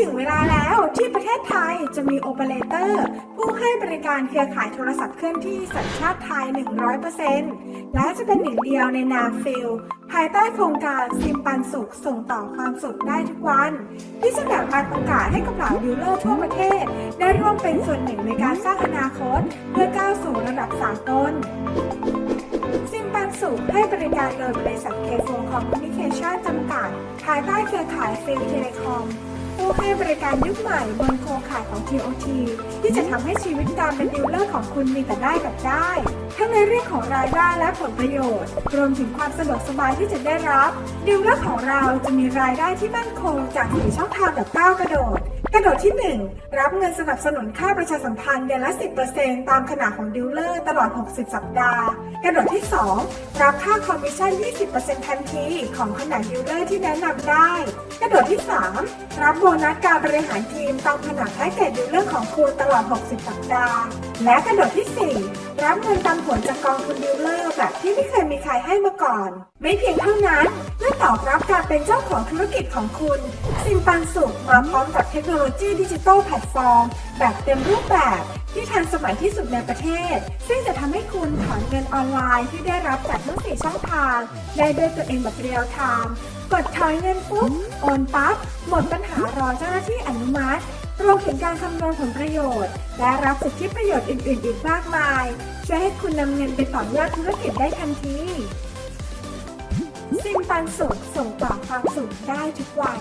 ถึงเวลาแล้วที่ประเทศไทยจะมีโอเปอเรเตอร์ ผู้ให้บริการเครือข่ายโทรศัพท์เคลื่อนที่สัญชาติไทย 100%และจะเป็นหนึ่งเดียวในนามฟิลภายใต้โครงการซิมปันสุขส่งต่อความสุขได้ทุกวัน ที่จะแบ่งปันโอกาสให้กับเหล่าดิวเลอร์ทั่วประเทศ ได้ร่วมเป็นส่วนหนึ่งในการสร้างอนาคต เพื่อก้าวสู่ระดับสากลซิมปันสุขให้บริการโดยบริษัทเคโฟคอมมิวนิเคชันจำกัด ภายใต้เครือข่ายฟิลเทเลคอม ผู้ให้บริการยุคใหม่บนโครงข่ายของ TOT ที่จะทำให้ชีวิตการเป็นดิวเลอร์ของคุณมีแต่ได้กับได้ ทั้งในเรื่องของรายได้และผลประโยชน์ รวมถึงความสะดวกสบายที่จะได้รับดิวเลอร์ของเราจะมีรายได้ที่มั่นคงจากสี่ช่องทางแบบก้าวกระโดดกระโดด ที่ 1 รับเงินสนับสนุนค่าประชาสัมพันธ์เดือนละ 10%ตามขนาดของดิวเลอร์ตลอด 60 สัปดาห์กระโดดที่ 2 รับค่าคอมมิชชั่น 20%ทันทีของขนาดดิวเลอร์ที่แนะนำได้กระโดดที่ 3 รับโบนัสการบริหารทีมตามขนาดแพ็กเกจดิวเลอร์ของคุณตลอด 60 สัปดาห์ และกระโดดที่ 4 รับเงินปันผลจากกองทุนดิวเลอร์แบบที่ไม่เคยมีใครให้มาก่อน ไม่เพียงเท่านั้นเมื่อตอบรับการเป็นเจ้าของธุรกิจของคุณซิมปันสุขมาพร้อมกับเทคโนโลยีดิจิทัลแพลตฟอร์ม แบบเต็มรูปแบบที่ทันสมัยที่สุดในประเทศ ซึ่งจะทำให้คุณถอนเงินออนไลน์ที่ได้รับจากทั้ง4ช่องทางได้ด้วยตัวเองแบบเรียลไทม์กดถอนเงินปุ๊บโอนปั๊บหมดปัญหารอเจ้าหน้าที่อนุมัติ รวมถึงการคำนวณผลประโยชน์ และรับสิทธิประโยชน์อื่น ๆ อีกมากมาย ช่วยให้คุณนำเงินไปต่อยอดธุรกิจได้ทันทีซิมปันสุขส่งต่อความสุขได้ทุกวัน